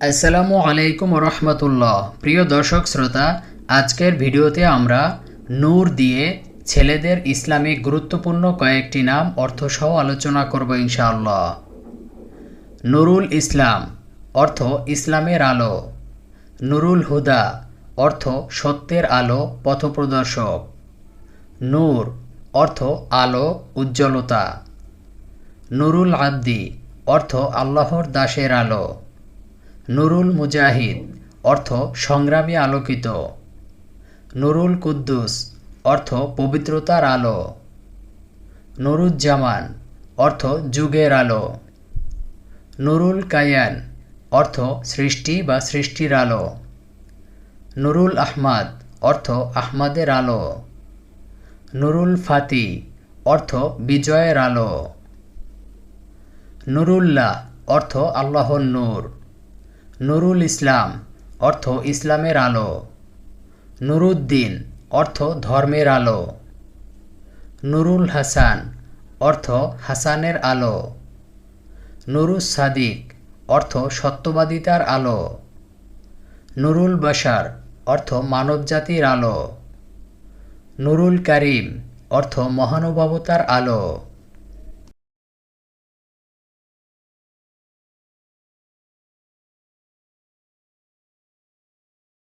আসসালামু আলাইকুম রহমতুল্লাহ প্রিয় দর্শক শ্রোতা, আজকের ভিডিওতে আমরা নূর দিয়ে ছেলেদের ইসলামিক গুরুত্বপূর্ণ কয়েকটি নাম, অর্থসহ আলোচনা করব ইনশাআল্লাহ। নুরুল ইসলাম, অর্থ ইসলামের আলো। নুরুল হুদা, অর্থ সত্যের আলো, পথপ্রদর্শক। নূর, অর্থ আলো, উজ্জ্বলতা। নুরুল আব্দি, অর্থ আল্লাহর দাসের আলো। নুরুল মুজাহিদ, অর্থ সংগ্রামী আলোকিত। নুরুল কুদ্দুস, অর্থ পবিত্রতার আলো। নুরুজ্জামান, অর্থ যুগের আলো। নুরুল কায়ান অর্থ সৃষ্টি বা সৃষ্টির আলো। নুরুল আহমাদ, অর্থ আহমাদের আলো। নুরুল ফাতি, অর্থ বিজয়ের আলো। নুরুল্লাহ, অর্থ আল্লাহর নূর। নুরুল ইসলাম, অর্থ ইসলামের আলো। নুরুদ্দিন, অর্থ ধর্মের আলো। নুরুল হাসান, অর্থ হাসানের আলো। নুরুস সাদিক, অর্থ সত্যবাদিতার আলো। নুরুল বাশার, অর্থ মানবজাতির আলো। নুরুল করিম, অর্থ মহানুভবতার আলো।